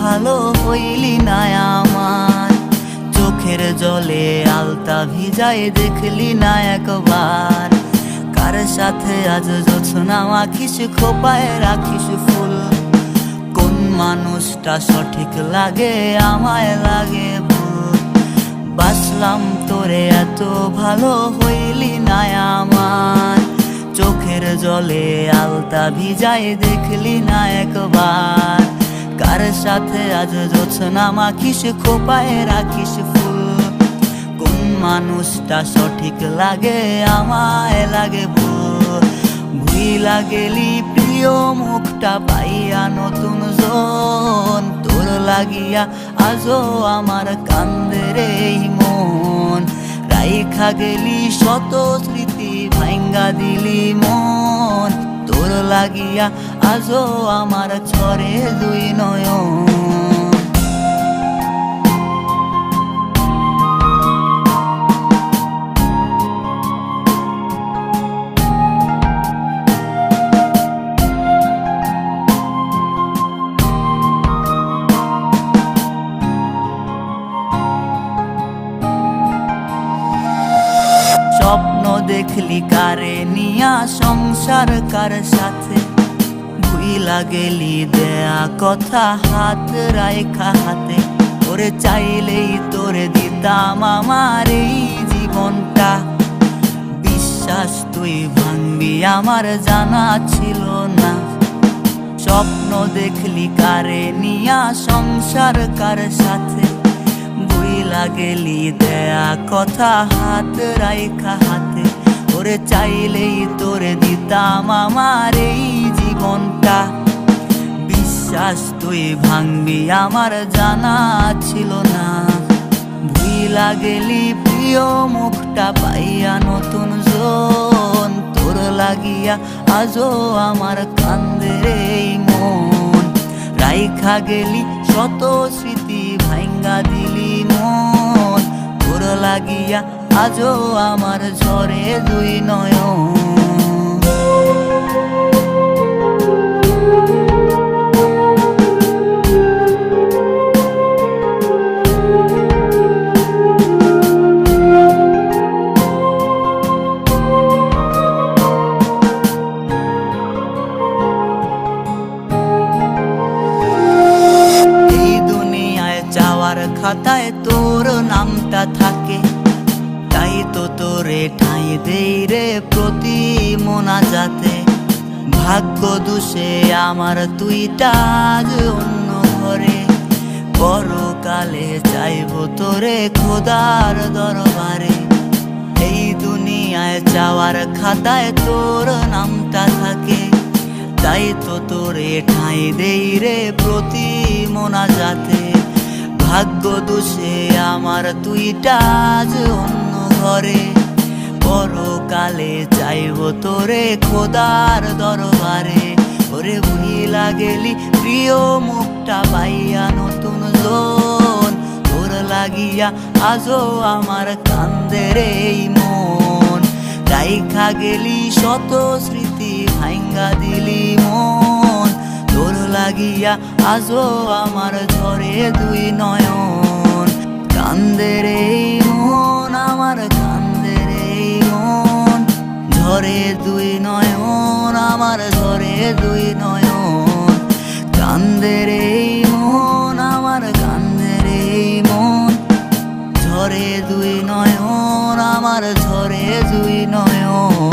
ভালো হইলি না আমার। চোখের জলে আলতা ভিজায় দেখলি না একবার। কার সাথে আজ জোছনা মাখিস, খোপায় রাখিস ফুল? কোন মানুষটা সঠিক লাগে, আমায় লাগে বাসলাম তোরে এত ভালো হইলি না আমার। চোখের জলে আলতা ভিজায় দেখলি না একবার। কার সাথে আজ জোছনা মাখিস, খোপায় রাখিস ফুল? কোন মানুষটা সঠিক লাগে, আমায় লাগে ভুল? ভুইলা প্রিয় মুখটা পাইয়া নতুন জন। তোর লাগিয়া আজও আমার কান্দের এই মন। রাইখা গেলি শত স্মৃতি ভাঙ্গা দিলি মন। লাগিয়া আজও আমার চরে দুই নয়ন। দেখলি কারে নিয়া সংসার কার সাথে? ভুইলা গেলি দেয়া কথা হাত রাইখা হাতে। ওরে চাইলেই তোরে দিতাম আমার এই জীবনটা। বিশ্বাস তুই ভাঙবি, আমার জানা ছিল না। স্বপ্ন দেখলি কারে নিয়া সংসার কার সাথে? বুইলা গেলি দেয়া কথা হাত রাইখা হাতে। ওরে চাইলেই তোরে দিতাম আমার এই জীবনটা। বিশ্বাস তুই ভাঙবি, আমার জানা ছিল না। ভুইলা গেলি, প্রিয় মুখটা পাইয়া নতুন জন। তোর লাগিয়া আজও আমার কান্দের এই মন। রাইখা গেলি, শত স্মৃতি ভাঙ্গা দিলি মন। তোর লাগিয়া আজও আমার ঝরে দুই যাওয়ার খাতায় তোর নামটা থাকে। তাই তো তোরে ঠাঁই দেই রে প্রতি মোনা যাতে। ভাগ্য দোষে আমার তুইটা আজ অন্য ঘরে। পরকালে চাইব তোরে খোদার দরবারে। এই দুনিয়ায় যাওয়ার খাতায় তোর নামটা থাকে। তাই তো তোরে ঠাঁই দেই রে প্রতি মোনা যাতে। ভাগ্য দোষে আমার তুইটা আজ অন্য ঘরে, পরকালে চাইব তোরে খোদার দরবারে। ওরে ভুইলা গেলি, প্রিয় মুখটা পাইয়া নতুন জন। তোর লাগিয়া আজও আমার কান্দের এই মন। রাইখা গেলি, শত স্মৃতি ভাঙ্গা দিলি মন। তোর লাগিয়া আজও আমার ঝরে দুই নয়ন। কান্দের দুই নয়ন, আমার ঘরে দুই নয়ন। কান্দের এই মন, আমার কান্দের এই মন। ঝরে দুই নয়ন, আমার ঝরে দুই নয়ন।